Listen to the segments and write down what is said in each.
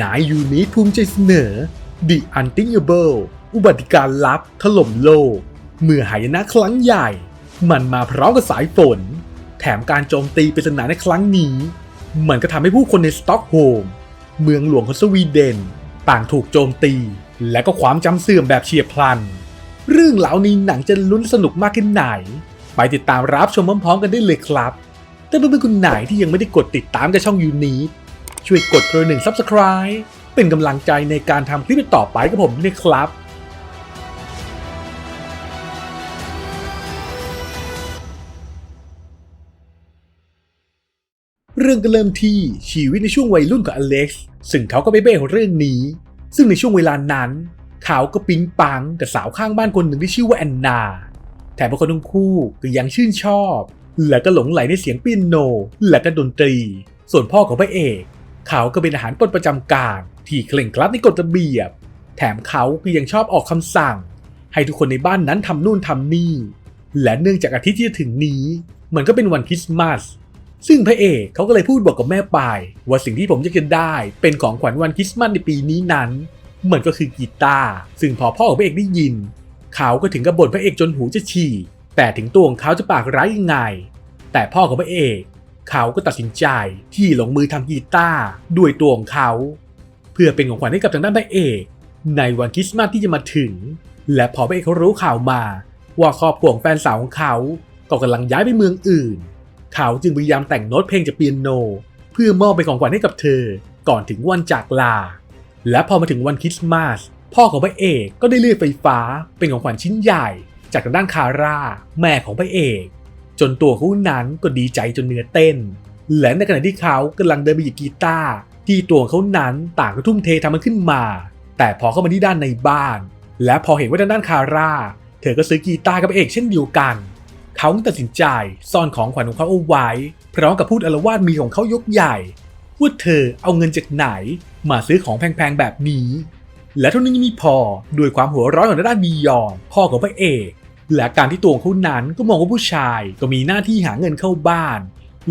นายยูนิภูมิใจเสนอ The Unthinkable อุบัติการลับถล่มโลก เมื่อหายนะครั้งใหญ่ มันมาพร้อมกับสายฝน แถมการโจมตีปริศนาในครั้งนี้ มันก็ทำให้ผู้คนในสต็อกโฮม เมืองหลวงของสวีเดน ต่างถูกโจมตี และก็ความจำเสื่อมแบบเฉียบพลัน เรื่องเหล่านี้หนังจะลุ้นสนุกมากแค่ไหน ไปติดตามรับชมพร้อมๆกันได้เลยครับ แต่เพื่อนๆคนไหนที่ยังไม่ได้กดติดตามกับช่องยูนี ช่วยกดกระหนึ่ง Subscribe เป็นกำลังใจในการทำคลิปต่อไปกับผมด้วยครับเรื่องก็เริ่มที่ชีวิตในช่วงวัยรุ่นของอเล็กซ์ซึ่งเขาก็ไปเบ้ของเรื่องนี้ ซึ่งในช่วงเวลานั้น เขาก็ปิ๊งปังกับสาวข้างบ้านคนหนึ่งที่ชื่อว่าแอนนาแถมพวกเขาทั้งคู่ก็ยังชื่นชอบ และก็หลงไหลในเสียงเปียโน และก็ดนตรี ส่วนพ่อของพระเอก เขาก็เป็นอาหารปล้นประจำการที่เคร่งครัดในกฎระเบียบ แถมเขาก็ยังชอบออกคำสั่ง ให้ทุกคนในบ้านนั้นทำนู่นทำนี่ และเนื่องจากอาทิตย์ที่จะถึงนี้ มันก็เป็นวันคริสต์มาส ซึ่งพระเอกเขาก็เลยพูดบอกกับแม่ปาย ว่าสิ่งที่ผมอยากจะได้เป็นของขวัญวันคริสต์มาสในปีนี้นั้น มันก็คือกีตาร์ซึ่งพอพ่อของพระเอกได้ยิน เขาก็ถึงกับบ่นพระเอกจนหูจะฉี่แต่ถึงตัวของเขาจะปากร้ายยังไง แต่พ่อของพระเอก เขาก็ตัดสินใจที่ลงมือทำกีตาร์ด้วยตัวของเขา เพื่อเป็นของขวัญให้กับทางด้านพระเอก ในวันคริสต์มาสที่จะมาถึง และพอพระเอกเขารู้ข่าวมา ว่าครอบครัวของแฟนสาวของเขาก็กำลังย้ายไปเมืองอื่น เขาจึงพยายามแต่งโน้ตเพลงจากเปียโน เพื่อมอบเป็นของขวัญให้กับเธอ ก่อนถึงวันจากลา และพอมาถึงวันคริสต์มาสพ่อของพระเอกก็ได้เลื่อยไฟฟ้าเป็นของขวัญชิ้นใหญ่ จากทางด้านคาร่าแม่ของพระเอก จนตัวเขานั้นก็ดีใจจนเนื้อเต้น และในขณะที่เขากำลังเดินไปหยิบกีตาร์ที่ตัวเขานั้นต่างก็ทุ่มเททำมันขึ้นมา แต่พอเข้ามาที่ด้านในบ้าน และพอเห็นว่าทางด้านคาร่า เธอก็ซื้อกีตาร์กับเอกเช่นเดียวกันเขาตัดสินใจซ่อนของขวัญของเขาเอาไว้พร้อมกับพูดอารวาสมีของเขายกใหญ่ว่าเธอเอาเงินจากไหนมาซื้อของแพงๆแบบนี้ และเท่านั้ยังมีพอด้วยความหัวร้อนของด้านบียอนพ่อของพระเอก และการที่ตัวของเขานั้นก็มองว่าผู้ชายก็มีหน้าที่หาเงินเข้าบ้าน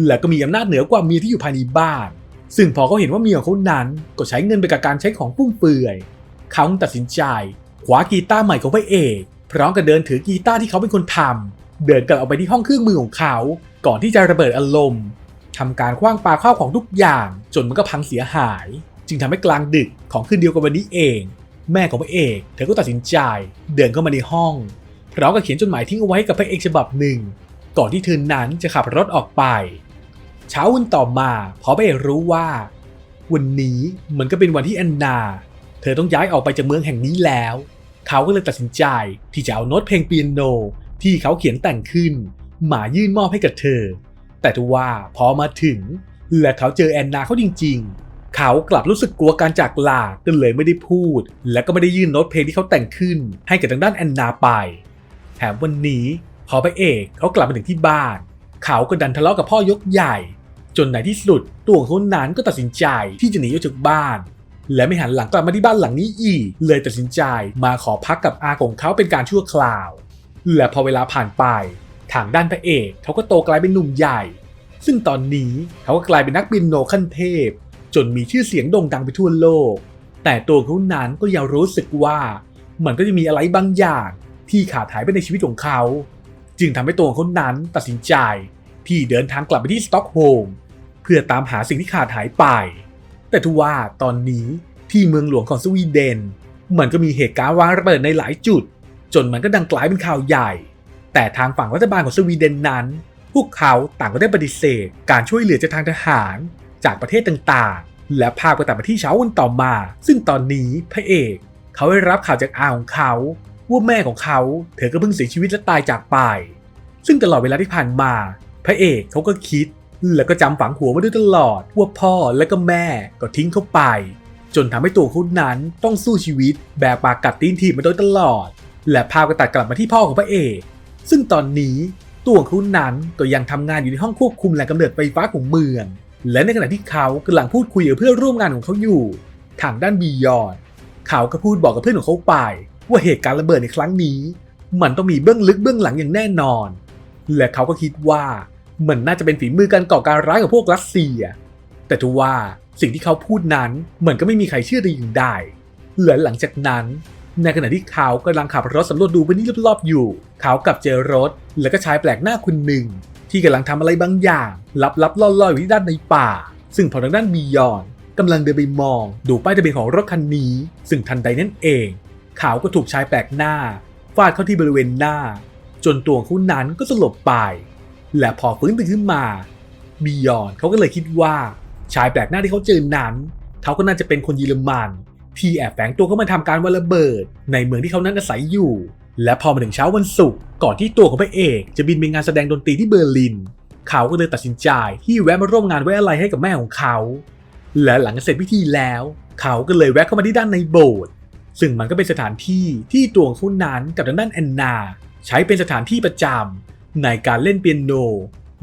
และก็มีอำนาจเหนือกว่าเมียที่อยู่ภายในบ้าน ซึ่งพอเขาเห็นว่าเมียของเขานั้นก็ใช้เงินไปกับการใช้ของฟุ่มเฟือยเขาตัดสินใจคว้ากีตาร์ใหม่ของพระเอกพร้อมกับเดินถือกีตาร์ที่เขาเป็นคนทำเดินกลับออกไปที่ห้องเครื่องมือของเขา ก่อนที่จะระเบิดอารมณ์ทำการคว้างปาข้าวของทุกอย่าง จนมันก็พังเสียหาย จึงทำให้กลางดึกของคืนเดียวกันวันนี้เอง แม่ของพระเอก เธอก็ตัดสินใจ เดินเข้ามาในห้อง พร้อมกับเขียนจดหมายทิ้งเอาไว้กับพระเอกฉบับหนึ่ง ก่อนที่เธอนั้นจะขับรถออกไป เช้าวันต่อมาพอพระเอกรู้ว่า วันนี้มันก็เป็นวันที่แอนนา เธอต้องย้ายออกไปจากเมืองแห่งนี้แล้ว เขาก็เลยตัดสินใจที่จะเอาโน้ตเพลงเปียโน ที่เขาเขียนแต่งขึ้นมายื่นมอบให้กับเธอ แต่ทว่าพอมาถึงและเขาเจอแอนนาเขาจริง ๆ เขากลับรู้สึกกลัวการจากลาก็เลยไม่ได้พูด และก็ไม่ได้ยื่นโน้ตเพลงที่เขาแต่งขึ้น ให้กับทางด้านแอนนาไป ถมวันนี้พอพระเอกเขากลับมาถึงที่บ้าน เขาก็ดันทะเลาะกับพ่อยกใหญ่ จนในที่สุดตัวของเขานั้นก็ตัดสินใจที่จะหนีออกจากบ้าน และไม่หันหลังกลับมาที่บ้านหลังนี้อีก เลยตัดสินใจมาขอพักกับอาของเขาเป็นการชั่วคราว และพอเวลาผ่านไป ทางด้านพระเอกเขาก็โตกลายเป็นหนุ่มใหญ่ ซึ่งตอนนี้เขาก็กลายเป็นนักเปียโนขั้นเทพ จนมีชื่อเสียงโด่งดังไปทั่วโลก แต่ตัวเขานั้นก็ยังรู้สึกว่ามันก็จะมีอะไรบางอย่าง ที่ขาดหายไปในชีวิตของเขา จึงทำให้ตัวของเขานั้นตัดสินใจที่เดินทางกลับไปที่สต็อกโฮล์มเพื่อตามหาสิ่งที่ขาดหายไป แต่ทว่าตอนนี้ที่เมืองหลวงของสวีเดน มันก็มีเหตุการณ์วางระเบิดในหลายจุด จนมันก็ดังกลายเป็นข่าวใหญ่ แต่ทางฝั่งรัฐบาลของสวีเดนนั้น พวกเขาต่างก็ได้ปฏิเสธ การช่วยเหลือจากทางทหารจากประเทศต่างๆ และภาพก็ตัดมาที่เช้าวันต่อมา ซึ่งตอนนี้พระเอก เขาได้รับข่าวจากอาของเขา ว่าแม่ของเขาเธอก็เพิ่งเสียชีวิตและตายจากไป ซึ่งตลอดเวลาที่ผ่านมา พระเอกเขาก็คิด แล้วก็จำฝังหัวมาด้วยตลอด ว่าพ่อและก็แม่ก็ทิ้งเขาไป จนทำให้ตัวเขานั้นต้องสู้ชีวิตแบบปากกัดตีนถีบมาโดยตลอด และภาพก็ตัดกลับมาที่พ่อของพระเอก ซึ่งตอนนี้ตัวของเขานั้นก็ยังทำงานอยู่ในห้องควบคุมแหล่งกำเนิดไฟฟ้าของเมือง และในขณะที่เขากำลังพูดคุยกับเพื่อนร่วมงานของเขาอยู่ ทางด้านบียอนเขาก็พูดบอกกับเพื่อนของเขาไป ว่าเหตุการณ์ระเบิดในครั้งนี้ มันต้องมีเบื้องลึกเบื้องหลังอย่างแน่นอน และเขาก็คิดว่ามันน่าจะเป็นฝีมือการก่อการร้ายของพวกรัสเซีย แต่ทว่าสิ่งที่เขาพูดนั้นเหมือนก็ไม่มีใครเชื่อได้อย่างใดและหลังจากนั้น ในขณะที่เขากำลังขับรถสำรวจดูพื้นที่รอบๆอยู่ เขากับเจอรถแล้วก็ชายแปลกหน้าคนหนึ่ง ที่กำลังทำอะไรบางอย่าง ลับๆล่อๆอยู่ที่ด้านในป่า ซึ่งพอทางด้านบียอนกำลังเดินไปมองดูป้ายทะเบียนของรถคันนี้ ซึ่งทันใดนั่นเอง เขาก็ถูกชายแปลกหน้า ฟาดเข้าที่บริเวณหน้า จนตัวของเขานั้นก็สลบไป และพอฟื้นตื่นขึ้นมาบียอนเขาก็เลยคิดว่าชายแปลกหน้าที่เขาเจอนั้นเขาก็น่าจะเป็นคนเยอรมัน ที่แอบแฝงตัวเข้ามาทำการวางระเบิด ในเมืองที่เขานั้นอาศัยอยู่ และพอมาถึงเช้าวันศุกร์ก่อนที่ตัวของพระเอกจะบินไปงานแสดงดนตรีที่เบอร์ลิน เขาก็เลยตัดสินใจที่แวะมาร่วมงานไว้อะไรให้กับแม่ของเขา และหลังเสร็จพิธีแล้ว เขาก็เลยแวะเข้ามาที่ด้านในโบสถ์ ซึ่งมันก็เป็นสถานที่ที่ตัวของเขานั้นกับทางด้านแอนนา ใช้เป็นสถานที่ประจำในการเล่นเปียโน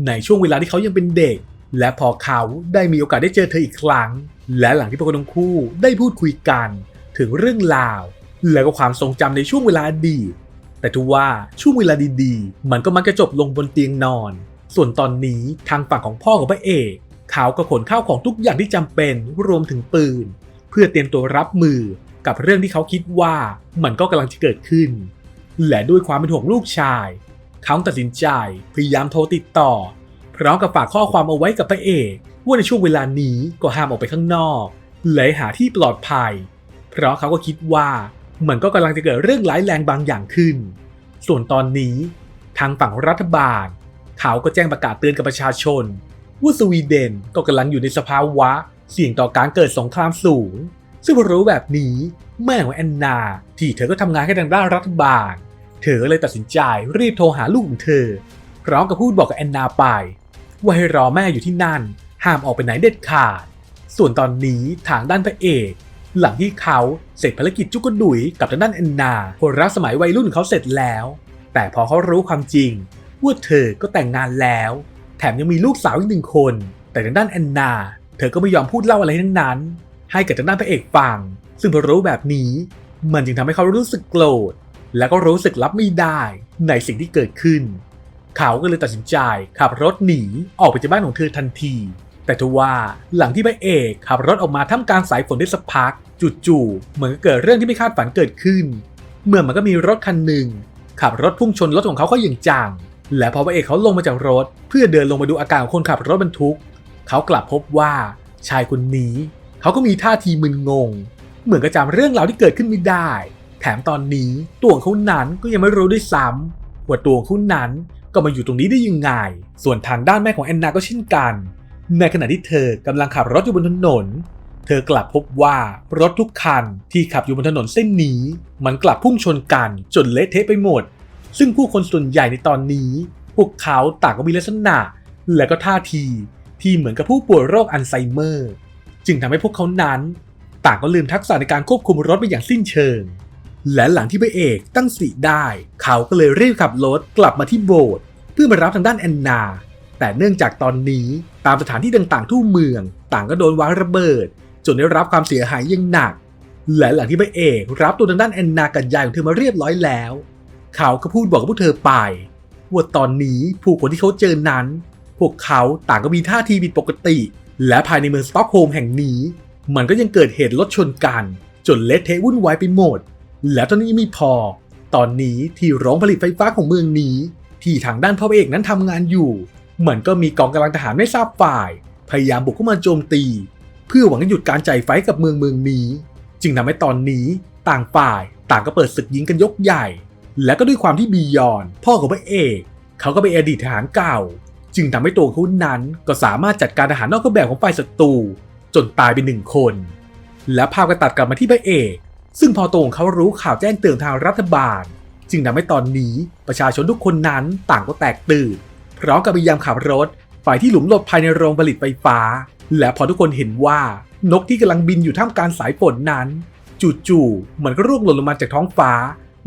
ในช่วงเวลาที่เขายังเป็นเด็ก และพอเขาได้มีโอกาสได้เจอเธออีกครั้ง และหลังที่พวกเขาทั้งคู่ได้พูดคุยกันถึงเรื่องราว และก็ความทรงจำในช่วงเวลาอดีตแต่ทว่าช่วงเวลาดีๆ มันก็มักจะจบลงบนเตียงนอน ส่วนตอนนี้ทางฝั่งของพ่อของพระเอกเขาก็ขนข้าวของทุกอย่างที่จำเป็นรวมถึงปืน เพื่อเตรียมตัวรับมือ กับเรื่องที่เขาคิดว่ามันก็กำลังจะเกิดขึ้น และด้วยความเป็นห่วงลูกชาย เขาตัดสินใจพยายามโทรติดต่อ พร้อมกับฝากข้อความเอาไว้กับพระเอกว่าในช่วงเวลานี้ก็ห้ามออกไปข้างนอกและหาที่ปลอดภัย เพราะเขาก็คิดว่ามันก็กำลังจะเกิดเรื่องร้ายแรงบางอย่างขึ้น ส่วนตอนนี้ ทางฝั่งรัฐบาล เขาก็แจ้งประกาศเตือนกับประชาชนว่าสวีเดนก็กำลังอยู่ในสภาวะ เสี่ยงต่อการเกิดสงครามสูง ซึ่งพอรู้แบบนี้แม่ของแอนนา ที่เธอก็ทำงานให้ทางด้านรัฐบาล เธอเลยตัดสินใจรีบโทรหาลูกของเธอ พร้อมกับพูดบอกกับแอนนาไป ว่าให้รอแม่อยู่ที่นั่น ห้ามออกไปไหนเด็ดขาด ส่วนตอนนี้ทางด้านพระเอก หลังที่เขาเสร็จภารกิจจุกกระดุยกับทางด้านแอนนาคนรักสมัยวัยรุ่นเขาเสร็จแล้ว แต่พอเขารู้ความจริงว่าเธอก็แต่งงานแล้ว แถมยังมีลูกสาวอีกหนึ่งคน แต่ทางด้านแอนนา เธอก็ไม่ยอมพูดเล่าอะไรทั้งนั้น ให้กับทางด้านพระเอกฟัง ซึ่งพอรู้แบบนี้ มันจึงทำให้เขารู้สึกโกรธ และก็รู้สึกรับไม่ได้ในสิ่งที่เกิดขึ้น เขาก็เลยตัดสินใจขับรถหนีออกไปจากบ้านของเธอทันที แต่ทว่าหลังที่พระเอกขับรถออกมาท่ามกลางสายฝนได้สักพัก จู่ๆเหมือนก็เกิดเรื่องที่ไม่คาดฝันเกิดขึ้น เมื่อมันก็มีรถคันหนึ่งขับรถพุ่งชนรถของเขาเข้าอย่างจัง และพอพระเอกเขาลงมาจากรถ เพื่อเดินลงมาดูอาการของคนขับรถบรรทุก เขากลับพบว่าชายคนนี้ เขาก็มีท่าทีมึนงง เหมือนกับจำเรื่องราวที่เกิดขึ้นไม่ได้ แถมตอนนี้ตัวของเขานั้นก็ยังไม่รู้ด้วยซ้ำว่าตัวของเขานั้นก็มาอยู่ตรงนี้ได้ยังไง ส่วนทางด้านแม่ของแอนนาก็เช่นกัน ในขณะที่เธอกำลังขับรถอยู่บนถนน เธอกลับพบว่ารถทุกคันที่ขับอยู่บนถนนเส้นนี้ มันกลับพุ่งชนกันจนเละเทะไปหมด ซึ่งผู้คนส่วนใหญ่ในตอนนี้ พวกเขาต่างก็มีลักษณะ และก็ท่าทีที่เหมือนกับผู้ป่วยโรคอัลไซเมอร์ จึงทำให้พวกเขานั้น ต่างก็ลืมทักษะในการควบคุมรถไปอย่างสิ้นเชิง และหลังที่พระเอกตั้งสติได้ เขาก็เลยรีบขับรถกลับมาที่โบสถ์เพื่อมารับทางด้านแอนนา แต่เนื่องจากตอนนี้ตามสถานที่ต่างๆทั่วเมือง ต่างก็โดนวางระเบิด จนได้รับความเสียหายอย่างหนัก และหลังที่พระเอกรับตัวทางด้านแอนนากับยายของเธอมาเรียบร้อยแล้ว เขาก็พูดบอกกับพวกเธอไปว่าตอนนี้ผู้คนที่เขาเจอนั้น พวกเขาต่างก็มีท่าทีผิดปกติ และภายในเมืองสต็อกโฮล์มแห่งนี้ มันก็ยังเกิดเหตุรถชนกัน จนเละเทะวุ่นวายไปหมด แล้วตอนนี้ยังไมีพอ ตอนนี้ที่โรงผลิตไฟฟ้าของเมืองนี้ ที่ทางด้านพ่อเอกนั้นทำงานอยู่เหมือนก็มีกองกำลังทหารไม่ทราบฝ่าย พยายามบุกเข้ามาโจมตี เพื่อหวังจะหยุดการจ่ายไฟกับเมืองเมืองนี้ จึงทำให้ตอนนี้ต่างฝ่ายต่างก็เปิดศึกยิงกันยกใหญ่ และก็ด้วยความที่บียอน พ่อของพระเอก เขาก็เป็นอดีตทหารเก่า จึงทำให้ตัวเขานั้นก็สามารถจัดการทหารนอกเครื่องแบบของฝ่ายศัตรูจนตายไปหนึ่งคน และภาพก็ตัดกลับมาที่พระเอก ซึ่งพอตัวของเขารู้ข่าวแจ้งเตือนทางรัฐบาล จึงทำให้ตอนนี้ประชาชนทุกคนนั้นต่างก็แตกตื่นพร้อมกับพยายามขับรถไปที่หลุมหลบภายในโรงผลิตไฟฟ้า และพอทุกคนเห็นว่านกที่กำลังบินอยู่ท่ามกลางสายฝนนั้นจู่ๆมันก็ร่วงหล่นลงมาจากท้องฟ้า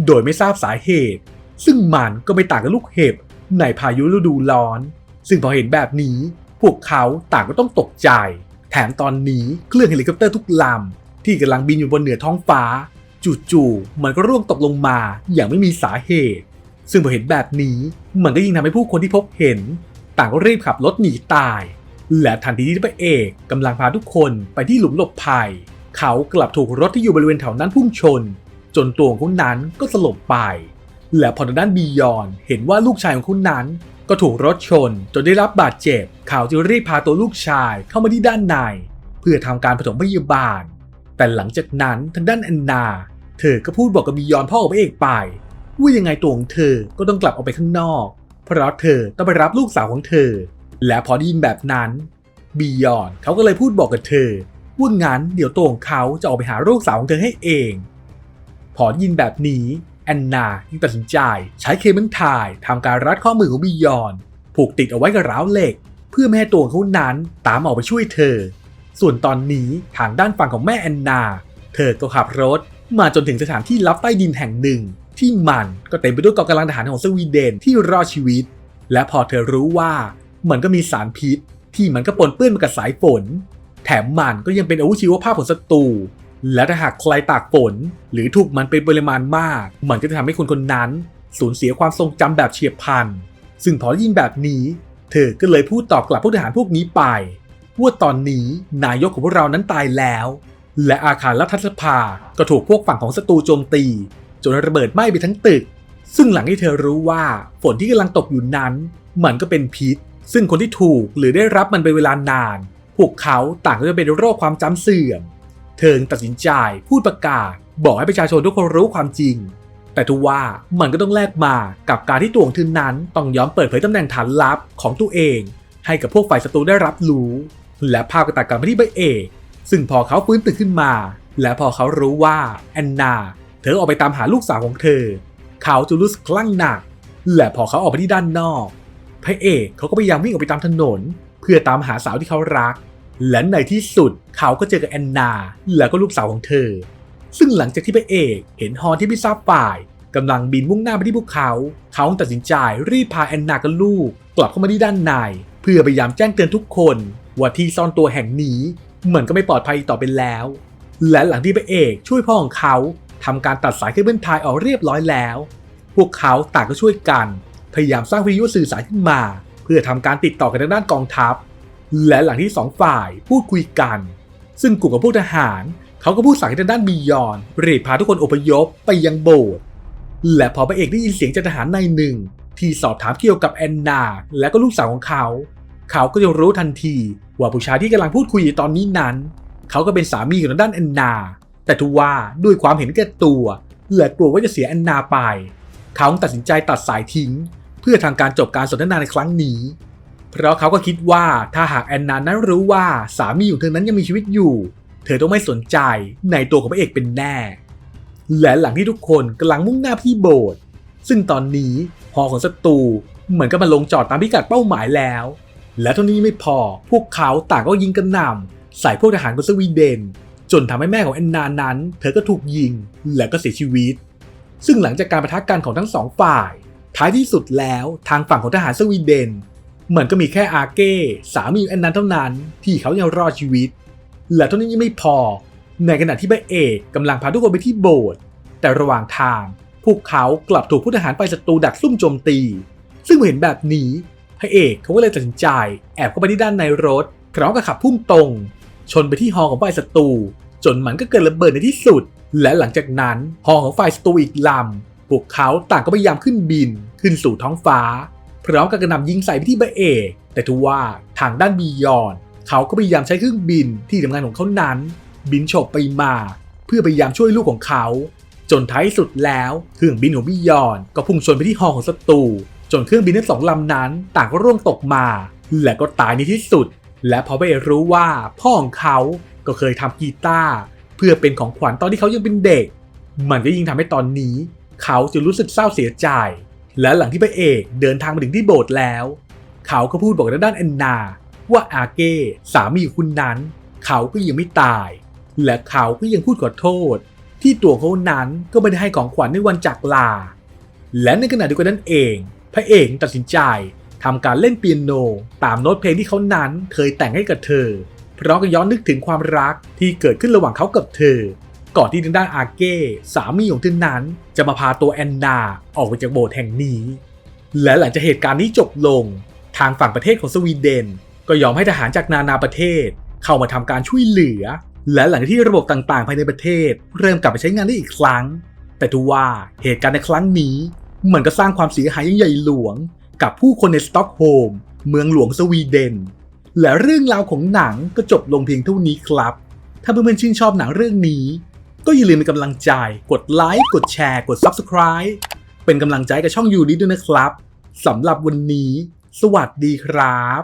โดยไม่ทราบสาเหตุ ซึ่งมันก็ไม่ต่างกับลูกเห็บในพายุฤดูร้อน ซึ่งพอเห็นแบบนี้ พวกเขาต่างก็ต้องตกใจ แถมตอนนี้เครื่องเฮลิคอปเตอร์ทุกลำที่กำลังบินอยู่บนเหนือท้องฟ้า จู่ๆมันก็ร่วงตกลงมาอย่างไม่มีสาเหตุ ซึ่งพอเห็นแบบนี้มันก็ยิ่งทำให้ผู้คนที่พบเห็น ต่างก็รีบขับรถหนีตาย และทันทีที่พระเอกกำลังพาทุกคนไปที่หลุมหลบภัย เขากลับถูกรถที่อยู่บริเวณแถวนั้นพุ่งชน จนตัวของเขานั้นก็สลบไปและพอทางด้านบียอนเห็นว่าลูกชายของคุณนั้น ก็ถูกรถชนจนได้รับบาดเจ็บเขาวจึงรีบพาตัวลูกชายเข้ามาที่ด้านใน เพื่อทำการปฐมพยาบาล แต่หลังจากนั้นทางด้านแอนนา เธอก็พูดบอกกับบียอนพ่อของพระเอกไป ว่ายังไงตัวของเธอก็ต้องกลับออกไปข้างนอก เพราะเธอต้องไปรับลูกสาวของเธอ และพอได้ยินแบบนั้นบียอนเขาก็เลยพูดบอกกับเธอว่างั้นเดี๋ยวตัวของเขาจะออกไปหาลูกสาวของเธอให้เอง พอได้ยินแบบนี้ อนนาจึงตัดสินใจ ใช้เคเบิลไทายทำการรัดข้อมือของบียอนผูกติดเอาไว้กับราวเหล็ก เพื่อไม่ให้ตัวเขานั้นตามออกไปช่วยเธอ ส่วนตอนนี้ทางด้านฝั่งของแม่แอนนา เธอก็ขับรถมาจนถึงสถานที่ลับใต้ดินแห่งหนึ่ง ที่มันก็เต็มไปด้วยกองกำลังทหารของสวีเดนที่รอดชีวิต และพอเธอรู้ว่ามันก็มีสารพิษ ที่มันก็ปนเปื้อนมากับสายฝน แถมมันก็ยังเป็นอาวุธชีวภาพของศัตรู และถ้าหากใครตากฝน หรือถูกมันเป็นปริมาณมาก มันก็จะทำให้คนคนนั้น สูญเสียความทรงจำแบบเฉียบพลัน ซึ่งพอยินแบบนี้ เธอก็เลยพูดตอบกลับผู้ทหารพวกนี้ไปว่าตอนนี้นายกของพวกเรานั้นตายแล้ว และอาคารรัฐสภาก็ถูกพวกฝั่งของศัตรูโจมตี จนระเบิดไหม้ไปทั้งตึก ซึ่งหลังที่เธอรู้ว่าฝนที่กำลังตกอยู่นั้น มันก็เป็นพิษ ซึ่งคนที่ถูกหรือได้รับมันเป็นเวลานาน พวกเขาต่างก็จะเป็นโรคความจำเสื่อม เธอตัดสินใจพูดประกาศ บอกให้ประชาชนทุกคนรู้ความจริง แต่ทว่ามันก็ต้องแลกมากับการที่ตัวของเธอนั้นต้องยอมเปิดเผยตำแหน่งฐานลับของตัวเอง ให้กับพวกฝ่ายศัตรูได้รับรู้ และภาพก็ตัดกลับมาที่พระเอกซึ่งพอเขาฟื้นตื่นขึ้นมา และพอเขารู้ว่าแอนนา เธอออกไปตามหาลูกสาวของเธอ เขาจะรู้สึกคลั่งหนัก และพอเขาออกไปที่ด้านนอกพระเอกเขาก็พยายามวิ่งออกไปตามถนน เพื่อตามหาสาวที่เขารัก และในที่สุดเขาก็เจอกับแอนนา แล้วก็ลูกสาวของเธอ ซึ่งหลังจากที่พระเอกเห็นฮอนที่ไม่ทราบฝ่ายกำลังบินมุ่งหน้าไปที่พวกเขา เขาตัดสินใจรีบพาแอนนากับลูก กลับเข้ามาที่ด้านใน เพื่อพยายามแจ้งเตือนทุกคน ว่าที่ซ่อนตัวแห่งนี้เหมือนก็ไม่ปลอดภัยต่อไปแล้ว และหลังที่พระเอกช่วยพ่อของเขาทำการตัดสายเคเบิลไทยออกเรียบร้อยแล้ว พวกเขาต่างก็ช่วยกัน พยายามสร้างวิทยุสื่อสารขึ้นมา เพื่อทำการติดต่อกันทางด้านกองทัพ และหลังที่สองฝ่ายพูดคุยกัน ซึ่งกลุ่มของพวกทหาร เขาก็พูดสั่งให้ทางด้านบียอนรีบพาทุกคนอพยพไปยังโบสถ์และพอพระเอกได้ยินเสียงจากทหารนายหนึ่ง ที่สอบถามเกี่ยวกับแอนนาและก็ลูกสาวของเขา เขาก็จะรู้ทันทีว่าผู้ชายที่กำลังพูดคุยอยู่ตอนนี้นั้น เขาก็เป็นสามีของทางด้านแอนนา แต่ทว่าด้วยความเห็นแก่ตัวและกลัวว่าจะเสียแอนนาไป เขาตัดสินใจตัดสายทิ้ง เพื่อทำการจบการสนทนาในครั้งนี้ เพราะเขาก็คิดว่าถ้าหากแอนนานั้นรู้ว่าสามีของเธอนั้นยังมีชีวิตอยู่ เธอต้องไม่สนใจในตัวของพระเอกเป็นแน่ และหลังที่ทุกคนกำลังมุ่งหน้าที่โบสถ์ซึ่งตอนนี้หอของศัตรูเหมือนกับมาลงจอดตามพิกัดเป้าหมายแล้ว และเท่านี้ไม่พอพวกเขาต่างก็ยิงกันหน่ำใส่พวกทหารของสวีเดน จนทำให้แม่ของแอนนานั้น เธอก็ถูกยิงและก็เสียชีวิต ซึ่งหลังจากการประทะกันของทั้งสองฝ่าย ท้ายที่สุดแล้วทางฝั่งของทหารสวีเดน มือนก็มีแค่อาเก้สามีของแอนนาเท่านั้นที่เขายังรอดชีวิต และเท่านี้ยังไม่พอ ในขณะที่พระเอกกำลังพาทุกคนไปที่โบสถ์แต่ระหว่างทาง พวกเขากลับถูกผู้ทหารฝ่ายศัตรูดักซุ่มโจมตี ซึ่งเมื่อเห็นแบบนี้พระเอกเขาก็เลยตัดสินใจแอบเข้าไปที่ด้านในรถพร้อมกับขับพุ่งตรง ชนไปที่ฮอของฝ่ายศัตรูจนมันก็เกิดระเบิดในที่สุด และหลังจากนั้นฮอของฝ่ายศัตรูอีกลำพวกเขาต่างก็พยายามขึ้นบินขึ้นสู่ท้องฟ้า พร้อมกับกระหน่ำยิงใส่ไปที่พระเอ แต่ทว่าทางด้านบียอนเขาก็พยายามใช้เครื่องบินที่ทำงานของเขานั้น บินโฉบไปมา เพื่อพยายามช่วยลูกของเขา จนท้ายสุดแล้วเครื่องบินของบิยอนก็พุ่งชนไปที่ฮอของศัตรูจนเครื่องบินทั้งสองลำนั้น ต่างก็ร่วงตกมา และก็ตายในที่สุด และพอไปรู้ว่าพ่อของเขาก็เคยทำกีตาร์เพื่อเป็นของขวัญตอนที่เขายังเป็นเด็ก มันก็ยิ่งทำให้ตอนนี้ เขาจะรู้สึกเศร้าเสียใจ และหลังที่พระเอกเดินทางมาถึงที่โบสถ์แล้ว เขาก็พูดบอกด้านแอนนา ว่าอาเก้สามีคุณนั้น เขาก็ยังไม่ตาย และเขาก็ยังพูดขอโทษ ที่ตัวเขานั้นก็ไม่ได้ให้ของขวัญในวันจากลา และในขณะเดียวกันนั่นเอง พระเอกตัดสินใจทำการเล่นเปียโน ตามโน้ตเพลงที่เขานั้นเคยแต่งให้กับเธอ เพราะก็ย้อนนึกถึงความรักที่เกิดขึ้นระหว่างเขากับเธอ ก่อนที่ทางด้านอาเก้สามีของเธอนั้น จะมาพาตัวแอนนาออกไปจากโบสถ์แห่งนี้ และหลังจากเหตุการณ์นี้จบลง ทางฝั่งประเทศของสวีเดน ก็ยอมให้ทหารจากนานาประเทศ เข้ามาทำการช่วยเหลือ และหลังที่ระบบต่างๆ ภายในประเทศ เริ่มกลับไปใช้งานได้อีกครั้ง แต่ทว่าเหตุการณ์ในครั้งนี้เหมือนก็สร้างความเสียหายอย่งใหญ่หลวง กับผู้คนในสต็อกโฮล์มเมืองหลวงสวีเดน และเรื่องราวของหนังก็จบลงเพียงเท่านี้ครับ ถ้าเพื่อนๆชื่นชอบหนังเรื่องนี้ ก็อย่าลืมเป็นกำลังใจ กดไลค์ กดแชร์ กด Subscribe เป็นกำลังใจกับช่องยูนี้ด้วยนะครับสำหรับวันนี้ สวัสดีครับ